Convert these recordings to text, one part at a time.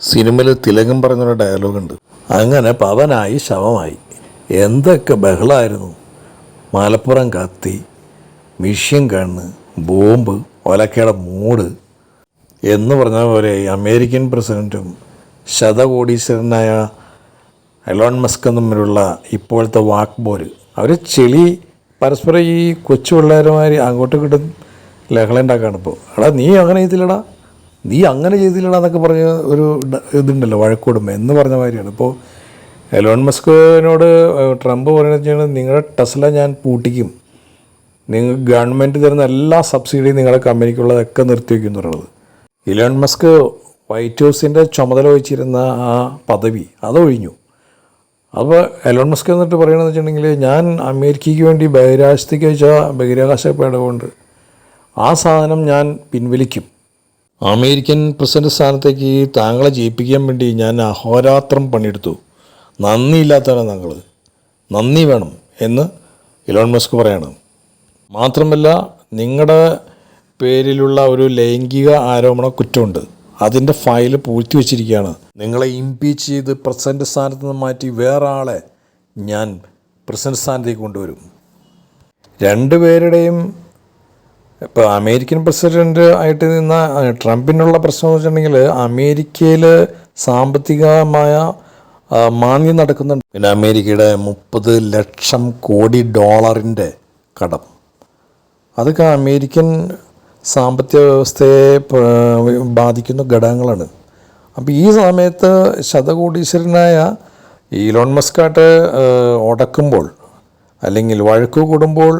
സിനിമയിൽ തിലകം പറഞ്ഞൊരു ഡയലോഗുണ്ട് അങ്ങനെ പവനായി ശവമായി. എന്തൊക്കെ ബഹളമായിരുന്നു മലപ്പുറം കത്തി മിഷ്യൻ കണ്ണ് ബോംബ് ഒലക്കയുടെ മൂട് എന്ന് പറഞ്ഞ പോലെ അമേരിക്കൻ പ്രസിഡന്റും ശതകോടീശ്വരനായ എലോൺ മസ്കും തമ്മിലുള്ള ഇപ്പോഴത്തെ വാക്ബോര് അവർ ചെളി പരസ്പരം ഈ കൊച്ചു പിള്ളേരുമാതിരി അങ്ങോട്ടും ഇങ്ങോട്ടും ലഹള ഇപ്പോൾ എടാ നീ അങ്ങനെ ചെയ്തില്ലടാ. നീ അങ്ങനെ ചെയ്തില്ലടാ എന്നൊക്കെ പറഞ്ഞ് ഒരു ഇതുണ്ടല്ലോ വഴക്കൂടുമ്പോൾ എന്ന് പറഞ്ഞ മാതിരിയാണ്. ഇപ്പോൾ എലോൺ മസ്കിനോട് ട്രംപ് പറയുന്നത് നിങ്ങളുടെ ടെസ്ല ഞാൻ പൂട്ടിക്കും. നിങ്ങൾ ഗവൺമെന്റ് തരുന്ന എല്ലാ സബ്സിഡിയും നിങ്ങളുടെ കമ്പനിക്കുള്ളതൊക്കെ നിർത്തിവെക്കും പറയുന്നത്. ഇലോൺ മസ്ക് വൈറ്റ് ഹൗസിന്റെ ചുമതല വഹിച്ചിരുന്ന ആ പദവി അതൊഴിഞ്ഞു. അപ്പോൾ എലോൺ മസ്ക് എന്നിട്ട് പറയണമെന്ന് വെച്ചിട്ടുണ്ടെങ്കിൽ ഞാൻ അമേരിക്കയ്ക്ക് വേണ്ടി ബഹിരാകാശത്തേക്ക് വെച്ചാൽ ബഹിരാകാശ പേടകൊണ്ട് ആ സാധനം ഞാൻ പിൻവലിക്കും. അമേരിക്കൻ പ്രസിഡന്റ് സ്ഥാനത്തേക്ക് താങ്കളെ ജയിപ്പിക്കാൻ വേണ്ടി ഞാൻ അഹോരാത്രം പണിയെടുത്തു. നന്ദിയില്ലാത്തവരാണ് താങ്കൾ നന്ദി വേണം എന്ന് ഇലോൺ മസ്ക് പറയണം. മാത്രമല്ല നിങ്ങളുടെ പേരിലുള്ള ഒരു ലൈംഗിക ആരോപണ കുറ്റമുണ്ട്. അതിന്റെ ഫയൽ പൂഴ്ത്തി വെച്ചിരിക്കുകയാണ്. നിങ്ങളെ ഇംപീച്ച് ചെയ്ത് പ്രസിഡന്റ് സ്ഥാനത്ത് നിന്ന് മാറ്റി വേറെ ആളെ ഞാൻ പ്രസിഡന്റ് സ്ഥാനത്തേക്ക് കൊണ്ടുവരും. രണ്ടുപേരുടെയും ഇപ്പോൾ അമേരിക്കൻ പ്രസിഡന്റ് ആയിട്ട് നിന്ന ട്രംപിനുള്ള പ്രശ്നം എന്ന് വെച്ചിട്ടുണ്ടെങ്കിൽ അമേരിക്കയിൽ സാമ്പത്തികമായ മാന്യം മാന്ദ്യം നടക്കുന്നുണ്ട്. പിന്നെ അമേരിക്കയുടെ മുപ്പത് ലക്ഷം കോടി ഡോളറിന്റെ കടം. അതൊക്കെ അമേരിക്കൻ സാമ്പത്തിക വ്യവസ്ഥയെ ബാധിക്കുന്ന ഘടകങ്ങളാണ്. അപ്പോൾ ഈ സമയത്ത് ശതകോടീശ്വരനായ ഈലോൺ മസ്കാട്ട് ഉടക്കുമ്പോൾ അല്ലെങ്കിൽ വഴക്ക് കൂടുമ്പോൾ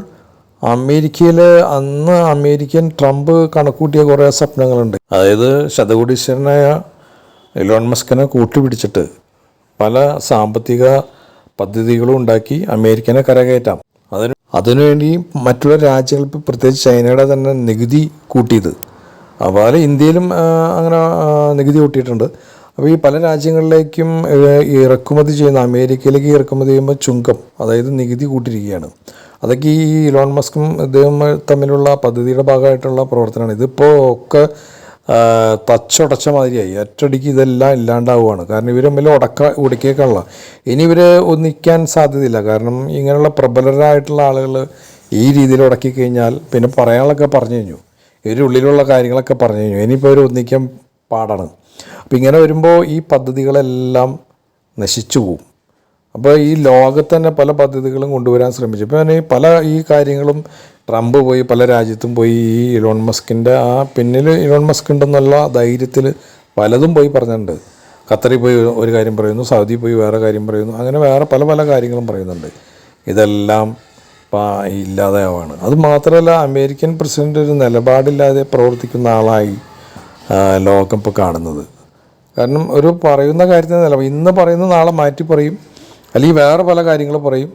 അമേരിക്കയിൽ അന്ന് അമേരിക്കൻ ട്രംപ് കണക്കൂട്ടിയ കുറേ സ്വപ്നങ്ങളുണ്ട്. അതായത് ശതകോടീശ്വരനായ ഇലോൺ മസ്കിനെ കൂട്ടുപിടിച്ചിട്ട് പല സാമ്പത്തിക പദ്ധതികളും ഉണ്ടാക്കി അമേരിക്കനെ കരകയറ്റാം. അതിന് അതിനുവേണ്ടി മറ്റുള്ള രാജ്യങ്ങൾ ഇപ്പോൾ പ്രത്യേകിച്ച് ചൈനയുടെ തന്നെ നികുതി കൂട്ടിയത്. അതുപോലെ ഇന്ത്യയിലും അങ്ങനെ നികുതി കൂട്ടിയിട്ടുണ്ട്. അപ്പോൾ ഈ പല രാജ്യങ്ങളിലേക്കും ഇറക്കുമതി ചെയ്യുന്ന അമേരിക്കയിലേക്ക് ഇറക്കുമതി ചെയ്യുമ്പോൾ ചുങ്കം അതായത് നികുതി കൂട്ടിയിരിക്കുകയാണ്. അതൊക്കെ ഈ ലോൺ മസ്കും ഇദ്ദേഹം തമ്മിലുള്ള പദ്ധതിയുടെ ഭാഗമായിട്ടുള്ള പ്രവർത്തനമാണ്. ഇതിപ്പോൾ ഒക്കെ തച്ചുടച്ച മാതിരിയായി. ഒറ്റടിക്ക് ഇതെല്ലാം ഇല്ലാണ്ടാവുകയാണ് കാരണം ഇവർ തമ്മിൽ ഉടക്ക ഉടക്കിയേക്കാനുള്ള ഇനി ഇവർ ഒന്നിക്കാൻ സാധ്യതയില്ല. കാരണം ഇങ്ങനെയുള്ള പ്രബലരായിട്ടുള്ള ആളുകൾ ഈ രീതിയിൽ ഉടക്കി കഴിഞ്ഞാൽ പിന്നെ പറയാനുള്ളൊക്കെ പറഞ്ഞു കഴിഞ്ഞു. ഇവരുടെ ഉള്ളിലുള്ള കാര്യങ്ങളൊക്കെ പറഞ്ഞു കഴിഞ്ഞു. ഇനിയിപ്പോൾ ഇവർ ഒന്നിക്കാൻ പാടാണ്. അപ്പോൾ ഇങ്ങനെ വരുമ്പോൾ ഈ പദ്ധതികളെല്ലാം നശിച്ചു പോകും അപ്പോൾ ഈ ലോകത്ത് തന്നെ പല പദ്ധതികളും കൊണ്ടുവരാൻ ശ്രമിച്ചു. ഇപ്പോൾ ഈ പല ഈ കാര്യങ്ങളും ട്രംപ് പോയി പല രാജ്യത്തും പോയി ഈ ഇലോൺ മസ്കിന്റെ ആ പിന്നിൽ ഇലോൺ മസ്ക് ഉണ്ടെന്നുള്ള ധൈര്യത്തിൽ പലതും പോയി പറഞ്ഞിട്ടുണ്ട്. ഖത്തറിൽ പോയി ഒരു കാര്യം പറയുന്നു സൗദി പോയി വേറെ കാര്യം പറയുന്നു അങ്ങനെ വേറെ പല പല കാര്യങ്ങളും പറയുന്നുണ്ട്. ഇതെല്ലാം ഇല്ലാതെയാവാണ്. അത് മാത്രമല്ല അമേരിക്കൻ പ്രസിഡന്റ് ഒരു നിലപാടില്ലാതെ പ്രവർത്തിക്കുന്ന ആളായി ലോകം ഇപ്പോൾ കാണുന്നത്. കാരണം ഒരു പറയുന്ന കാര്യത്തിന് നില ഇന്ന് പറയുന്ന നാളെ മാറ്റി പറയും അല്ലെങ്കിൽ വേറെ പല കാര്യങ്ങൾ പറയും.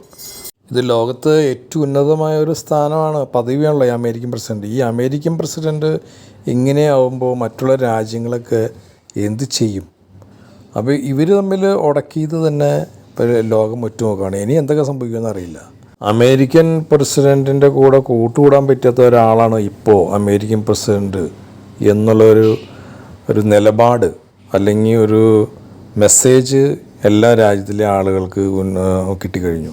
ഇത് ലോകത്ത് ഏറ്റവും ഉന്നതമായ ഒരു സ്ഥാനമാണ് പദവിയാണല്ലോ ഈ അമേരിക്കൻ പ്രസിഡന്റ്. ഈ അമേരിക്കൻ പ്രസിഡന്റ് ഇങ്ങനെയാവുമ്പോൾ മറ്റുള്ള രാജ്യങ്ങളൊക്കെ എന്ത് ചെയ്യും? അപ്പോൾ ഇവർ തമ്മിൽ ഉടക്കിയത് തന്നെ ലോകം ഒറ്റുനോക്കുകയാണ് ഇനി എന്തൊക്കെ സംഭവിക്കുമെന്ന് അറിയില്ല. അമേരിക്കൻ പ്രസിഡന്റിന്റെ കൂടെ കൂട്ടുകൂടാൻ പറ്റാത്ത ഒരാളാണ് ഇപ്പോൾ അമേരിക്കൻ പ്രസിഡന്റ് എന്നുള്ളൊരു ഒരു നിലപാട് അല്ലെങ്കിൽ ഒരു മെസ്സേജ് എല്ലാ രാജ്യത്തിലെ ആളുകൾക്ക് കിട്ടിക്കഴിഞ്ഞു.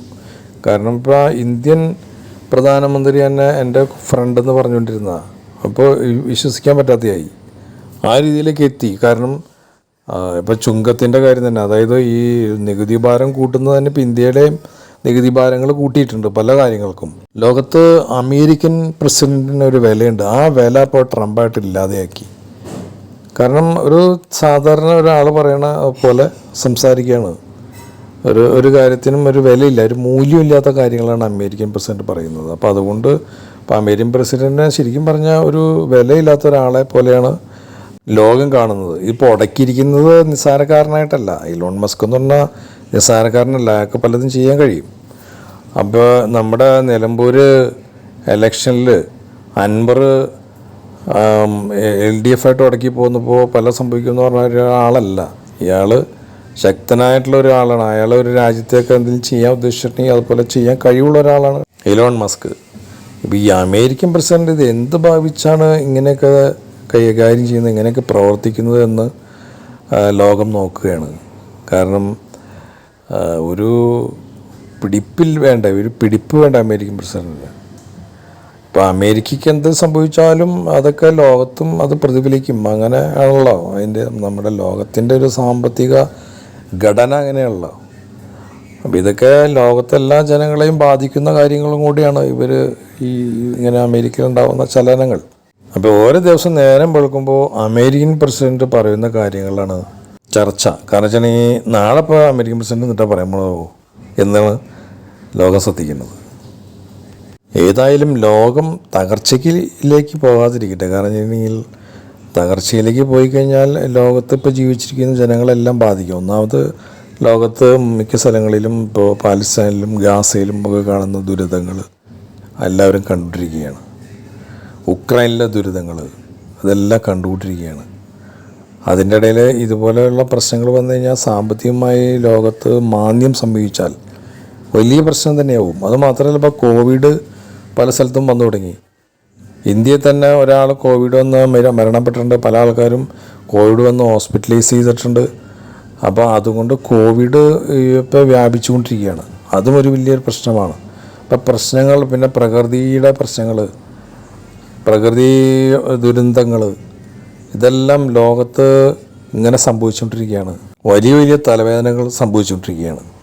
കാരണം ഇപ്പോൾ ഇന്ത്യൻ പ്രധാനമന്ത്രി തന്നെ എന്റെ ഫ്രണ്ട് എന്ന് പറഞ്ഞുകൊണ്ടിരുന്ന അപ്പോൾ വിശ്വസിക്കാൻ പറ്റാത്തയായി. ആ രീതിയിലേക്ക് എത്തി. കാരണം ഇപ്പോൾ ചുങ്കത്തിന്റെ കാര്യം തന്നെ. അതായത് ഈ നികുതി ഭാരം കൂട്ടുന്നത് തന്നെ ഇപ്പോൾ ഇന്ത്യയുടെയും നികുതി ഭാരങ്ങൾ കൂട്ടിയിട്ടുണ്ട് പല കാര്യങ്ങൾക്കും. ലോകത്ത് അമേരിക്കൻ പ്രസിഡന്റിന് ഒരു വിലയുണ്ട്. ആ വില ഇപ്പോൾ ട്രംപായിട്ട് ഇല്ലാതെയാക്കി. കാരണം ഒരു സാധാരണ ഒരാൾ പറയണ പോലെ സംസാരിക്കുകയാണ്. ഒരു ഒരു കാര്യത്തിനും ഒരു വിലയില്ല. ഒരു മൂല്യമില്ലാത്ത കാര്യങ്ങളാണ് അമേരിക്കൻ പ്രസിഡന്റ് പറയുന്നത്. അപ്പോൾ അതുകൊണ്ട് ഇപ്പോൾ അമേരിക്കൻ പ്രസിഡന്റിനെ ശരിക്കും പറഞ്ഞാൽ ഒരു വിലയില്ലാത്ത ഒരാളെ പോലെയാണ് ലോകം കാണുന്നത്. ഇപ്പോൾ ഉടക്കിയിരിക്കുന്നത് നിസ്സാരക്കാരനായിട്ടല്ല. ഇലോൺ മസ്ക് എന്ന് പറഞ്ഞാൽ നിസ്സാരക്കാരനല്ല. അയാൾക്ക് പലതും ചെയ്യാൻ കഴിയും. അപ്പോൾ നമ്മുടെ നിലമ്പൂർ എലക്ഷനിൽ അൻപർ എൽ ഡി എഫ് ആയിട്ട് ഉടക്കി പോകുന്നപ്പോൾ പല സംഭവിക്കുമെന്ന് പറഞ്ഞ ഒരാളല്ല. ഇയാൾ ശക്തനായിട്ടുള്ള ഒരാളാണ്. അയാൾ ഒരു രാജ്യത്തേക്ക് എന്തെങ്കിലും ചെയ്യാൻ ഉദ്ദേശിച്ചിട്ടുണ്ടെങ്കിൽ അതുപോലെ ചെയ്യാൻ കഴിവുള്ള ഒരാളാണ്. എലോൺ മസ്ക് ഇപ്പോൾ ഈ അമേരിക്കൻ പ്രസിഡന്റ് ഇത് എന്ത് ഭാവിച്ചാണ് ഇങ്ങനെയൊക്കെ കൈകാര്യം ചെയ്യുന്നത് ഇങ്ങനെയൊക്കെ പ്രവർത്തിക്കുന്നത് എന്ന് ലോകം നോക്കുകയാണ്. കാരണം ഒരു പിടിപ്പിൽ വേണ്ട ഒരു പിടിപ്പ് വേണ്ട അമേരിക്കൻ പ്രസിഡന്റിന്. ഇപ്പോൾ അമേരിക്കയ്ക്ക് എന്ത് സംഭവിച്ചാലും അതൊക്കെ ലോകത്തും അത് പ്രതിഫലിക്കും. അങ്ങനെ ആണല്ലോ. അതിന്റെ നമ്മുടെ ലോകത്തിന്റെ ഒരു സാമ്പത്തിക ഘടന അങ്ങനെയുള്ള അപ്പം ഇതൊക്കെ ലോകത്തെ എല്ലാ ജനങ്ങളെയും ബാധിക്കുന്ന കാര്യങ്ങളും കൂടിയാണ് ഇവർ ഈ ഇങ്ങനെ അമേരിക്കയിൽ ഉണ്ടാകുന്ന ചലനങ്ങൾ. അപ്പോൾ ഓരോ ദിവസം നേരം വെളുക്കുമ്പോൾ അമേരിക്കൻ പ്രസിഡന്റ് പറയുന്ന കാര്യങ്ങളാണ് ചർച്ച. കാരണം വെച്ചാൽ ഈ നാളെ ഇപ്പോൾ അമേരിക്കൻ പ്രസിഡന്റ് എന്നിട്ടാ പറയുമ്പോഴോ എന്നാണ് ലോകം ശ്രദ്ധിക്കുന്നത്? ഏതായാലും ലോകം തകർച്ചയ്ക്കിലേക്ക് പോകാതിരിക്കട്ടെ. കാരണം വെച്ചിട്ടുണ്ടെങ്കിൽ തകർച്ചയിലേക്ക് പോയി കഴിഞ്ഞാൽ ലോകത്ത് ഇപ്പോൾ ജീവിച്ചിരിക്കുന്ന ജനങ്ങളെല്ലാം ബാധിക്കും. ഒന്നാമത് ലോകത്ത് മിക്ക സ്ഥലങ്ങളിലും ഇപ്പോൾ പാലസ്തീനിലും ഗാസയിലും ഒക്കെ കാണുന്ന ദുരിതങ്ങൾ എല്ലാവരും കണ്ടുകൊണ്ടിരിക്കുകയാണ്. ഉക്രൈനിലെ ദുരിതങ്ങൾ അതെല്ലാം കണ്ടുകൊണ്ടിരിക്കുകയാണ്. അതിന്റെ ഇടയിൽ ഇതുപോലെയുള്ള പ്രശ്നങ്ങൾ വന്നു കഴിഞ്ഞാൽ സാമ്പത്തികമായി ലോകത്ത് മാന്ദ്യം സംഭവിച്ചാൽ വലിയ പ്രശ്നം തന്നെയാവും. അത് മാത്രമല്ല ഇപ്പോൾ കോവിഡ് പല സ്ഥലത്തും വന്നു തുടങ്ങി. ഇന്ത്യയിൽ തന്നെ ഒരാൾ കോവിഡ് വന്ന് മരണപ്പെട്ടിട്ടുണ്ട്. പല ആൾക്കാരും കോവിഡ് വന്ന് ഹോസ്പിറ്റലൈസ് ചെയ്തിട്ടുണ്ട്. അപ്പോൾ അതുകൊണ്ട് കോവിഡ് ഇപ്പോൾ വ്യാപിച്ചുകൊണ്ടിരിക്കുകയാണ്. അതും ഒരു വലിയൊരു പ്രശ്നമാണ്. ഇപ്പം പ്രശ്നങ്ങൾ പിന്നെ പ്രകൃതിയുടെ പ്രശ്നങ്ങൾ പ്രകൃതി ദുരന്തങ്ങൾ ഇതെല്ലാം ലോകത്ത് ഇങ്ങനെ സംഭവിച്ചുകൊണ്ടിരിക്കുകയാണ്. വലിയ വലിയ തലവേദനകൾ സംഭവിച്ചുകൊണ്ടിരിക്കുകയാണ്.